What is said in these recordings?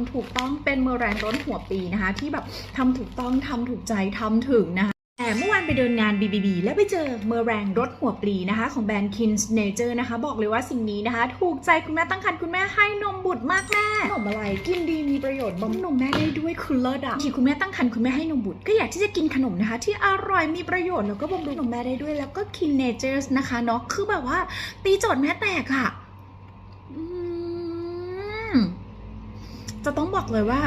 ำถูกต้องเป็นเมอแรงร้นหัวปีนะคะ ที่แบบทำถูกต้องทำถูกใจทำถึงนะคะแต่เมื่อวานไปเดินงาน BBB และไปเจอเมอแรงรถหัวปลีนะคะ ของแบรนด์ Kins Nature นะคะ บอกเลยว่าสิ่งนี้นะคะ ถูกใจคุณแม่ตั้งครรภ์คุณแม่ให้นมบุตรมากแม่ขนมอะไรกินดีมีประโยชน์บำรุงนมแม่ได้ด้วยคือเลิศอะที่คุณแม่ตั้งครรภ์คุณแม่ให้นมบุตรก็อยากที่จะกินขนมนะคะ ที่อร่อยมีประโยชน์แล้วก็บำรุงนมแม่ได้ด้วยแล้วก็ Kin Natures นะคะเนาะคือแบบว่าตีโจทย์แม่แตกอะอืม จะต้องบอกเลยว่า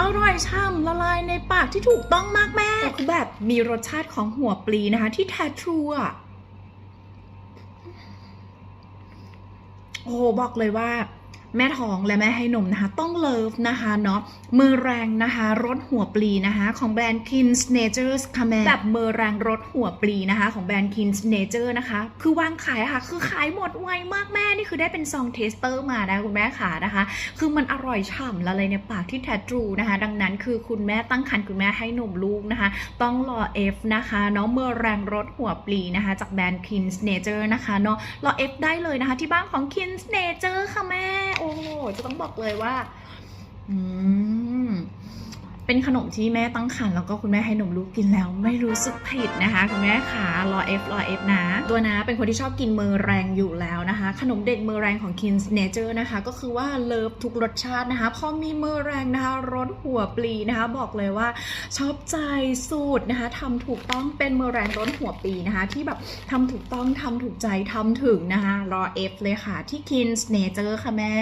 อร่อยช่ำละลายในปากที่ถูกต้องมากแม่แต่คือแบบมีรสชาติของหัวปลีนะคะ ที่แท้ทรูอะโอ้บอกเลยว่า แม่ท้องและแม่ให้นมนะคะต้องเลิฟนะคะเนาะมือแรงนะคะรสหัวปลีนะคะของแบรนด์ Kins Natures ค่ะแม่แบบมือแรงรสหัวปลีนะคะของแบรนด์ Kins Nature นะคะคือวางขายะค่ะคือขายหมดไวมากแม่นี่คือได้เป็นซองเทสเตอร์มานะคุณแม่ขานะคะ คือมันอร่อยฉ่ำละเลยในปากที่แท้ทรูนะคะ ดังนั้นคือคุณแม่ตั้งครรภ์คุณแม่ให้นมลูกนะคะ ต้องรอ F นะคะเนาะเมื่อแรงรสหัวปลีนะคะจากแบรนด์ Kins Nature นะคะเนาะรอ F ได้เลยนะคะที่บ้านของ Kins Nature ค่ะแม่ จะต้องบอกเลยว่า อืมเป็นขนมที่แม่ตั้งครรภ์แล้วก็คุณแม่ให้นมลูกกินแล้วไม่รู้สึกผิดนะคะ คุณแม่ขารอ F รอ F นะ ตัวนะเป็นคนที่ชอบกินมือแรงอยู่แล้วนะคะ ขนมเด็กมือแรงของ Kins Nature นะคะ ก็คือว่าเลิฟทุกรสชาตินะคะพอมีมือแรงนะคะรสหัวปลีนะคะ บอกเลยว่าชอบใจสูตรนะคะทำถูกต้องเป็นมือแรงรสหัวปลีนะคะ ที่แบบทำถูกต้องทำถูกใจทำถึงนะคะรอ F เลยค่ะที่ Kins Nature ค่ะแม่